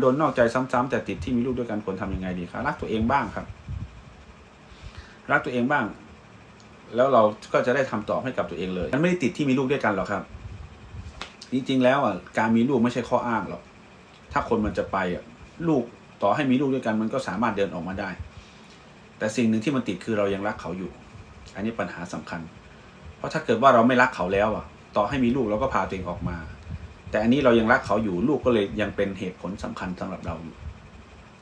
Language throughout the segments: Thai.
โดนนอกใจซ้ำๆแต่ติดที่มีลูกด้วยกันควรทำยังไงดีครับรักตัวเองบ้างครับ รักตัวเองบ้าง แล้วเราก็จะได้ทำตอบให้กับตัวเองเลย มันไม่ได้ติดที่มีลูกด้วยกันหรอกครับ จริงๆแล้วอะการมีลูกไม่ใช่ข้ออ้างหรอกถ้าคนมันจะไปอะลูกต่อให้มีลูกด้วยกัน มันก็สามารถเดินออกมาได้ แต่สิ่งหนึ่งที่มันติดคือเรายังรักเขาอยู่ อันนี้ปัญหาสำคัญ เพราะถ้าเกิดว่าเราไม่รักเขาแล้วอะ ต่อให้มีลูกเราก็พาตัวเองออกมา แต่อันนี้เรายังรักเขาอยู่ลูกก็เลยยังเป็นเหตุผลสำคัญสำหรับเราอยู่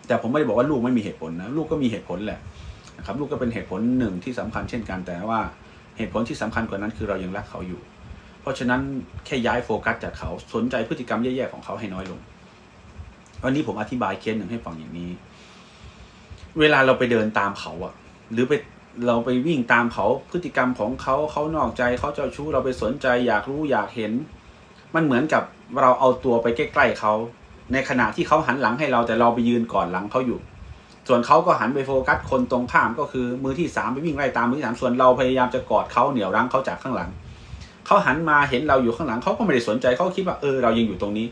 แต่ผมไม่ได้บอกว่าลูกไม่มีเหตุผลนะลูกก็มีเหตุผลแหละนะครับลูกก็เป็นเหตุผลหนึ่งที่สำคัญเช่นกัน แต่ว่าเหตุผลที่สำคัญกว่านั้นคือเรายังรักเขาอยู่ เพราะฉะนั้นแค่ย้ายโฟกัสจากเขาสนใจพฤติกรรมแย่ๆของเขาให้น้อยลงวันนี้ผมอธิบายเคสหนึ่งให้ฟังอย่างนี้ เวลาเราไปเดินตามเขาอะหรือไปเราไปวิ่งตามเขาพฤติกรรมของเขาเขานอกใจเขาเจ้าชู้เราไปสนใจอยากรู้อยากเห็น มันเหมือนกับเราเอาตัวไปใกล้ๆเขา ในขณะที่เขาหันหลังให้เราแต่เราไปยืนก่อนหลังเขาอยู่ ส่วนเขาก็หันไปโฟกัสคนตรงข้ามก็คือมือที่สามไปวิ่งไล่ตามมือที่สามส่วนเราพยายามจะกอดเขาเหนี่ยวรั้งเขาจากข้างหลังเขาหันมาเห็นเราอยู่ข้างหลังเขาก็ไม่ได้สนใจเขาคิดว่าเออเรายังอยู่ตรงนี้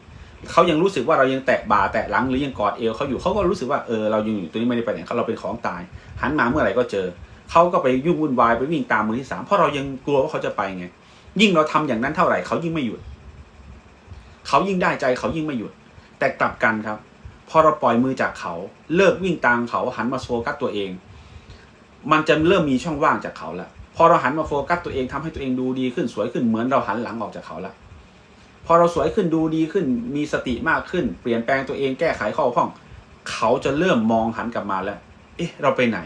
เขายังรู้สึกว่าเรายังแตะบ่าแตะหลังหรือยังกอดเอวเขาอยู่เขาก็รู้สึกว่าเออเรายังอยู่ตรงนี้ไม่ได้ไปไหนเขาเราเป็นของตาย หันมาเมื่อไหร่ก็เจอเขาก็ไปยุ่งวุ่นวายไปวิ่งตามมือที่สามเพราะเรายังกลัวว่าเขาจะไปไงยิ่งเราทำอย่างนั้นเท่าไหร่เขายิ่งไม่หยุด เขายิ่งได้ใจเขายิ่งไม่หยุด แต่กลับกันครับ พอเราปล่อยมือจากเขาเลิกวิ่งตามเขาหันมาโฟกัสตัวเอง มันจะเริ่มมีช่องว่างจากเขาแล้วพอเราหันมาโฟกัสตัวเองทำให้ตัวเองดูดีขึ้นสวยขึ้นเหมือนเราหันหลังออกจากเขาแล้วพอเราสวยขึ้นดูดีขึ้น มีสติมากขึ้น เปลี่ยนแปลงตัวเองแก้ไขข้อพ้อง เขาจะเริ่มมองหันกลับมาแล้ว เอ๊ะ เราไปไหน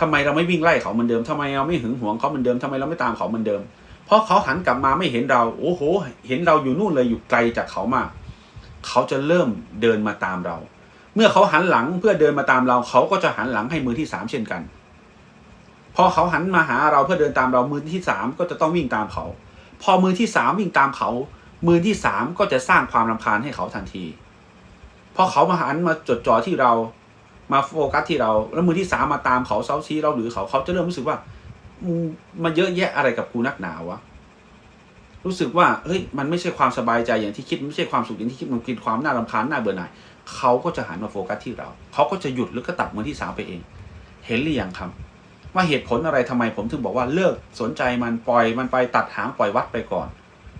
ทำไมเราไม่วิ่งไล่เขาเหมือนเดิมทำไมเราไม่หึงหวงเขาเหมือนเดิมทำไมเราไม่ตามเขาเหมือนเดิม เพราะเขาหันกลับมาไม่เห็นเรา โอ้โห เห็นเราอยู่นู่นเลยอยู่ไกลจากเขามาก เขาจะเริ่มเดินมาตามเรา เมื่อเขาหันหลังเพื่อเดินมาตามเรา เขาก็จะหันหลังให้มือที่สามเช่นกัน พอเขาหันมาหาเราเพื่อเดินตามเรา มือที่สามก็จะต้องวิ่งตามเขา พอมือที่สามวิ่งตามเขา มือที่สามก็จะสร้างความรำคาญให้เขาทันทีพอเขามาหันมาจดจ่อที่เรา มาโฟกัสที่เรา แล้วมือที่สามมาตามเขาเซาซีเราหรือเขาเขาจะเริ่มรู้สึกว่า มึงมาเยอะแยะอะไรกับกูนักหนาวะรู้สึกว่าเฮ้ยมันไม่ใช่ความสบายใจอย่างที่คิดไม่ใช่ความสุขอย่างที่คิดมันเป็นความน่ารำคาญน่าเบื่อหน่ายเขาก็จะหันมาโฟกัสที่เรา เขาก็จะหยุดหรือก็ตัดมือที่สามไปเอง เห็นหรือยังครับ ว่าเหตุผลอะไรทำไมผมถึงบอกว่าเลิกสนใจมันปล่อยมันไปตัดหางปล่อยวัดไปก่อน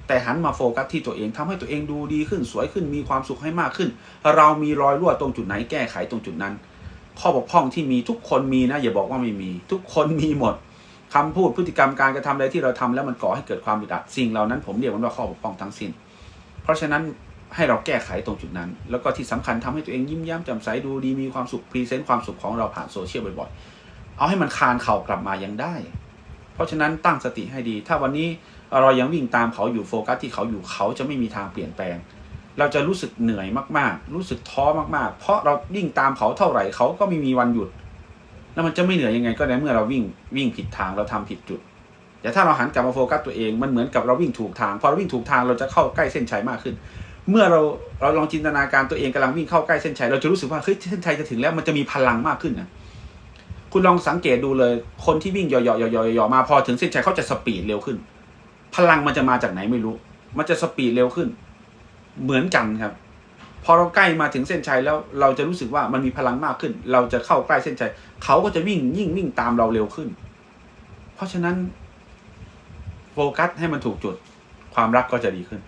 แต่หันมาโฟกัสที่ตัวเองทำให้ตัวเองดูดีขึ้นสวยขึ้นมีความสุขให้มากขึ้น เรามีรอยรั่วตรงจุดไหนแก้ไขตรงจุดนั้น ข้อบกพร่องที่มีทุกคนมีนะอย่าบอกว่าไม่มี ทุกคนมีหมด คำพูดพฤติกรรมการกระทำอะไรที่เราทำแล้วมันก่อให้เกิดความอึดอัดสิ่งเหล่านั้นผมเรียกมันว่าข้อบกพร่องทั้งสิ้น เพราะฉะนั้นให้เราแก้ไขตรงจุดนั้น แล้วก็ที่สำคัญทำให้ตัวเองยิ้มแย้มแจ่มใสดูดีมีความสุขพรีเซนต์ความสุขของเราผ่านโซเชียลบ่อยๆ เอาให้มันคานเข่ากลับมายังได้ เพราะฉะนั้นตั้งสติให้ดี ถ้าวันนี้เรายังวิ่งตามเขาอยู่โฟกัสที่เขาอยู่เขาจะไม่มีทางเปลี่ยนแปลง เราจะรู้สึกเหนื่อยมากๆ รู้สึกท้อมากๆ เพราะเราวิ่งตามเขาเท่าไหร่เขาก็ไม่มีวันหยุด แล้วมันจะไม่เหนื่อยยังไงก็ในเมื่อเราวิ่งวิ่งผิดทางเราทำผิดจุด แต่ถ้าเราหันกลับมาโฟกัสตัวเองมันเหมือนกับเราวิ่งถูกทางพอเราวิ่งถูกทางเราจะเข้าใกล้เส้นชัยมากขึ้น เมื่อเราเราลองจินตนาการตัวเองกำลังวิ่งเข้าใกล้เส้นชัยเราจะรู้สึกว่าเฮ้ยเส้นชัยจะถึงแล้วมันจะมีพลังมากขึ้นนะคุณลองสังเกตดูเลยคนที่วิ่งย่อยๆๆๆมาพอถึงเส้นชัยเขาจะสปีดเร็วขึ้น พลังมันจะมาจากไหนไม่รู้ มันจะสปีดเร็วขึ้น เหมือนกันครับ พอเราใกล้มาถึงเส้นชัยแล้วเราจะรู้สึกว่ามันมีพลังมากขึ้น เราจะเข้าใกล้เส้นชัยเขาก็จะวิ่งยิ่งวิ่งตามเราเร็วขึ้น เพราะฉะนั้น โฟกัสให้มันถูกจุด ความรักก็จะดีขึ้น